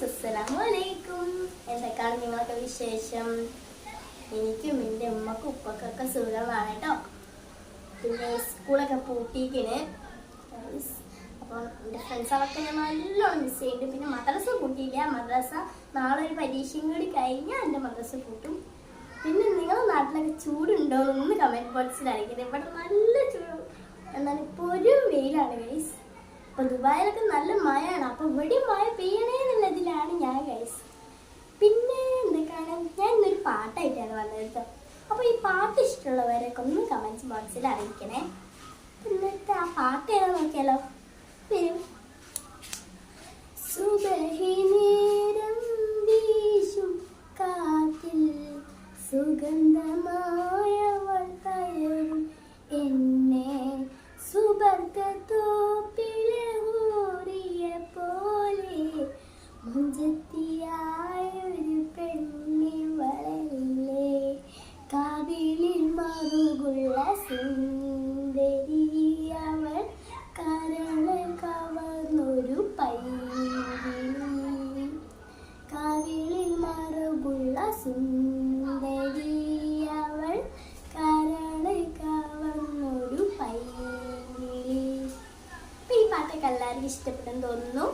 Guys അസ്സലാമു അലൈക്കും എന്തൊക്കെയാണ് നിങ്ങളൊക്കെ വിശേഷം? എനിക്കും എന്റെ ഉമ്മക്കും ഉപ്പക്കൊക്കെ സുഖമാണ് കേട്ടോ പിന്നെ സ്കൂളൊക്കെ പൂട്ടിക്കണ് അപ്പം എന്റെ ഫ്രണ്ട്സുകളൊക്കെ ഞാൻ നല്ലോണം മിസ് ചെയ്യുന്നുണ്ട്. പിന്നെ മദ്രസ പൂട്ടിയില്ല. മദ്രസ നാളെ ഒരു പരീക്ഷയും കൂടി കഴിഞ്ഞാൽ എന്റെ മദ്രസ പൂട്ടും. പിന്നെ നിങ്ങളുടെ നാട്ടിലൊക്കെ ചൂടുണ്ടോ എന്ന് കമന്റ് ബോക്സിൽ അറിയിക്കുന്നത് ഇവിടെ നല്ല ചൂട്. എന്നാൽ ഇപ്പോൾ ഒരു വെയിലാണ് ഗൈസ്. അപ്പൊ ദുബായിലൊക്കെ നല്ല മഴയാണ്. അപ്പൊ ഇവിടെ മഴ പെയ്യണേ എന്നുള്ളതിലാണ് ഞാൻ ഗൈസ് പിന്നെ എന്തൊക്കെയാണ്? ഞാൻ ഇന്നൊരു പാട്ടായിട്ടാണ് വന്നത് അപ്പൊ ഈ പാട്ട് ഇഷ്ടമുള്ളവരൊക്കെ ഒന്ന് കമന്റ് ബോക്സിൽ അറിയിക്കണേ. എന്നിട്ട് ആ പാട്ട് ഏതാ നോക്കിയാലോ? മറുകുള്ള സുന്ദരി അവൾ കരൾ കവർന്നൊരു പയ്യേ. അപ്പൊ ഈ പാട്ടൊക്കെ എല്ലാവർക്കും ഇഷ്ടപ്പെട്ടെന്ന് തോന്നുന്നു.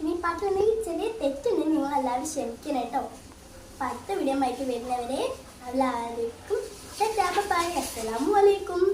ഇനി എന്തെങ്കിലും ചെറിയ തെറ്റുണ്ടെങ്കിൽ നിങ്ങൾ എല്ലാവരും ക്ഷമിക്കണം കേട്ടോ. അപ്പൊ അടുത്ത വീഡിയോ ആയിട്ട് വരുന്നവരെ എല്ലാവർക്കും അസ്സലാമു അലൈക്കും.